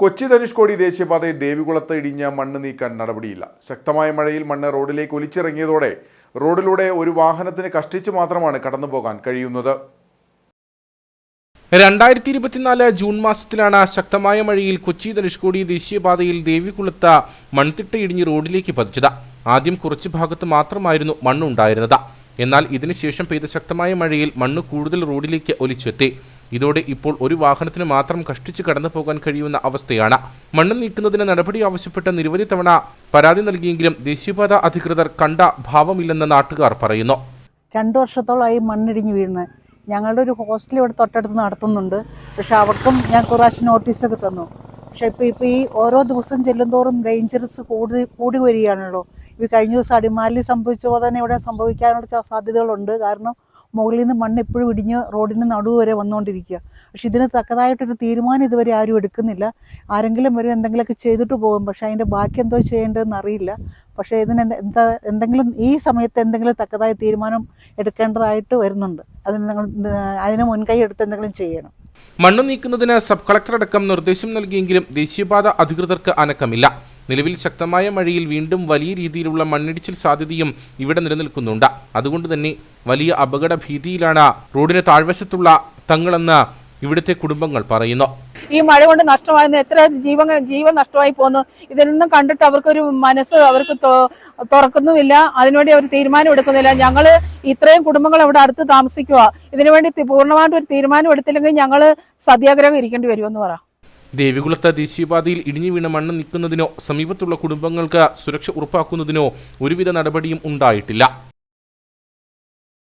കൊച്ചി ധനുഷ്കോടി ദേശീയപാതയിൽ ദേവികുളത്ത് ഇടിഞ്ഞ മണ്ണ് നീക്കാൻ നടപടിയില്ല. ശക്തമായ മഴയിൽ മണ്ണ് റോഡിലേക്ക് ഒലിച്ചിറങ്ങിയതോടെ റോഡിലൂടെ ഒരു വാഹനത്തിന് കഷ്ടിച്ച് മാത്രമാണ് കടന്നുപോകാൻ കഴിയുന്നത്. രണ്ടായിരത്തി ഇരുപത്തിനാല് ജൂൺ മാസത്തിലാണ് ശക്തമായ മഴയിൽ കൊച്ചി ധനുഷ്കോടി ദേശീയപാതയിൽ ദേവികുളത്ത് മൺതിട്ട ഇടിഞ്ഞ് റോഡിലേക്ക് പതിച്ചത്. ആദ്യം കുറച്ച് ഭാഗത്ത് മാത്രമായിരുന്നു മണ്ണുണ്ടായിരുന്നത്. എന്നാൽ ഇതിനുശേഷം പെയ്ത ശക്തമായ മഴയിൽ മണ്ണ് കൂടുതൽ റോഡിലേക്ക് ഒലിച്ചെത്തി. ഇതോടെ ഇപ്പോൾ ഒരു വാഹനത്തിന് മാത്രം കഷ്ടിച്ച് കടന്നു പോകാൻ കഴിയുന്ന അവസ്ഥയാണ്. മണ്ണ് നീക്കുന്നതിന് നടപടി ആവശ്യപ്പെട്ട് നിരവധി തവണ പരാതി നൽകിയെങ്കിലും ദേശീയപാത അധികൃതർ കണ്ട ഭാവമില്ലെന്ന് നാട്ടുകാർ പറയുന്നു. രണ്ടു വർഷത്തോളമായി മണ്ണിടിഞ്ഞ് വീഴുന്നത് ഞങ്ങളുടെ ഒരു ഹോസ്റ്റൽ ഇവിടെ തൊട്ടടുത്ത് നടത്തുന്നുണ്ട്. പക്ഷെ അവർക്കും ഞാൻ കുറച്ച് നോട്ടീസൊക്കെ തന്നു. പക്ഷെ ഇപ്പോൾ ഇപ്പോൾ ഈ ഓരോ ദിവസം ചെല്ലുന്തോറും ഡേഞ്ചറസ് കൂടി കൂടി വരികയാണല്ലോ. ഈ കഴിഞ്ഞ ദിവസം അടിമാലി സംഭവിച്ച പോലെ തന്നെ ഇവിടെ സംഭവിക്കാനുള്ള സാധ്യതകളുണ്ട്. കാരണം മുകളിൽ നിന്ന് മണ്ണ് എപ്പോഴും ഇടിഞ്ഞ് റോഡിന് നടുവ് വരെ വന്നുകൊണ്ടിരിക്കുക. പക്ഷെ ഇതിന് തക്കതായിട്ടൊരു തീരുമാനം ഇതുവരെ ആരും എടുക്കുന്നില്ല. ആരെങ്കിലും വരും എന്തെങ്കിലുമൊക്കെ ചെയ്തിട്ട് പോകും. പക്ഷെ അതിന്റെ ബാക്കി എന്തോ ചെയ്യേണ്ടതെന്ന് അറിയില്ല. പക്ഷേ ഇതിന് എന്താ എന്തെങ്കിലും ഈ സമയത്ത് എന്തെങ്കിലും തക്കതായ തീരുമാനം എടുക്കേണ്ടതായിട്ട് വരുന്നുണ്ട്. അതിന് നിങ്ങൾ അതിന് മുൻകൈ എടുത്ത് എന്തെങ്കിലും ചെയ്യണം. മണ്ണ് നീക്കുന്നതിന് സബ് കളക്ടർ അടക്കം നിർദ്ദേശം നൽകിയെങ്കിലും ദേശീയപാത അധികൃതർക്ക് അനക്കമില്ല. നിലവിൽ ശക്തമായ മഴയിൽ വീണ്ടും വലിയ രീതിയിലുള്ള മണ്ണിടിച്ചിൽ സാധ്യതയും ഇവിടെ നിലനിൽക്കുന്നുണ്ട്. അതുകൊണ്ട് തന്നെ വലിയ അപകട ഭീതിയിലാണ് റോഡിന് താഴ്വശത്തുള്ള തങ്ങളെന്ന് ഇവിടുത്തെ കുടുംബങ്ങൾ പറയുന്നു. ഈ മഴ കൊണ്ട് നഷ്ടമായിരുന്നു എത്ര ജീവൻ ജീവൻ നഷ്ടമായി പോകുന്നു ഇതിനൊന്നും കണ്ടിട്ട് അവർക്കൊരു മനസ്സ് അവർക്ക് തുറക്കുന്നുമില്ല. അതിനുവേണ്ടി അവർ തീരുമാനം എടുക്കുന്നില്ല. ഞങ്ങൾ ഇത്രയും കുടുംബങ്ങൾ അവിടെ അടുത്ത് താമസിക്കുക. ഇതിനുവേണ്ടി പൂർണമായിട്ട് ഒരു തീരുമാനം എടുത്തില്ലെങ്കിൽ ഞങ്ങൾ സത്യാഗ്രഹം ഇരിക്കേണ്ടി വരുമെന്ന് പറ. ദേവികുളത്ത് ദേശീയപാതയിൽ ഇടിഞ്ഞു വീണ മണ്ണ് നിൽക്കുന്നതിനോ സമീപത്തുള്ള കുടുംബങ്ങൾക്ക് സുരക്ഷ ഉറപ്പാക്കുന്നതിനോ ഒരുവിധ നടപടിയും ഉണ്ടായിട്ടില്ല.